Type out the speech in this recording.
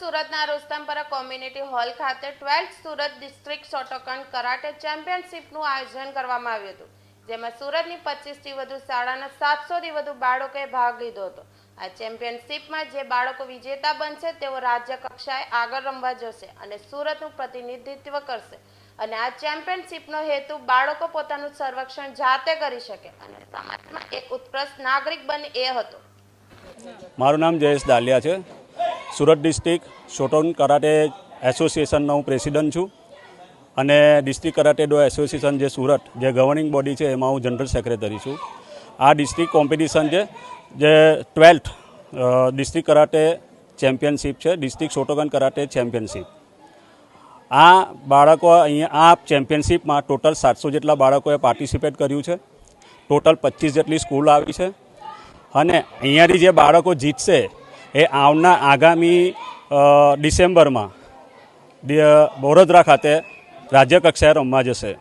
સુરતના Rustampura community hall ખાતે twelfth Surat district Shotokan karate ચેમ્પિયનશિપનું આયોજન કરવામાં આવ્યું હતું, જેમાં સુરતની પચીસથી વધુ શાળાના સાતસોથી વધુ બાળકોએ ભાગ લીધો હતો. આ ચેમ્પિયનશિપમાં જે બાળકો વિજેતા બનશે, તેઓ રાજ્ય કક્ષાએ આગળ રમવા જશે અને સુરતનું પ્રતિનિધિત્વ કરશે. અને આ ચેમ્પિયનશિપનો હેતુ બાળકો પોતાનું સંરક્ષણ જાતે કરી શકે અને સમાજમાં એક ઉત્કૃષ્ટ નાગરિક બને એ હતો. મારું નામ જયેશ દાલિયા છે. સુરત ડિસ્ટ્રિક્ટ શોટોન કરાટે એસોસિએશનનો હું પ્રેસિડન્ટ છું. અને ડિસ્ટ્રિક્ટ કરાટે ડો એસોસિએશન જે સુરત, જે ગવર્નિંગ બોડી છે, એમાં હું જનરલ સેક્રેટરી છું. આ ડિસ્ટ્રિક્ટ કોમ્પિટિશન છે, જે ટ્વેલ્થ ડિસ્ટ્રિક્ટ કરાટે ચેમ્પિયનશિપ છે, ડિસ્ટ્રિક્ટ શોટોગન કરાટે ચેમ્પિયનશિપ આ બાળકો અહીંયા, આ ચેમ્પિયનશિપમાં ટોટલ સાતસો જેટલા બાળકોએ પાર્ટિસિપેટ કર્યું છે. ટોટલ પચીસ જેટલી સ્કૂલ આવી છે. અને અહીંયાથી જે બાળકો જીતશે એ આવનાર આગામી ડિસેમ્બરમાં વડોદરા ખાતે રાજ્ય કક્ષાએ રમવા જશે.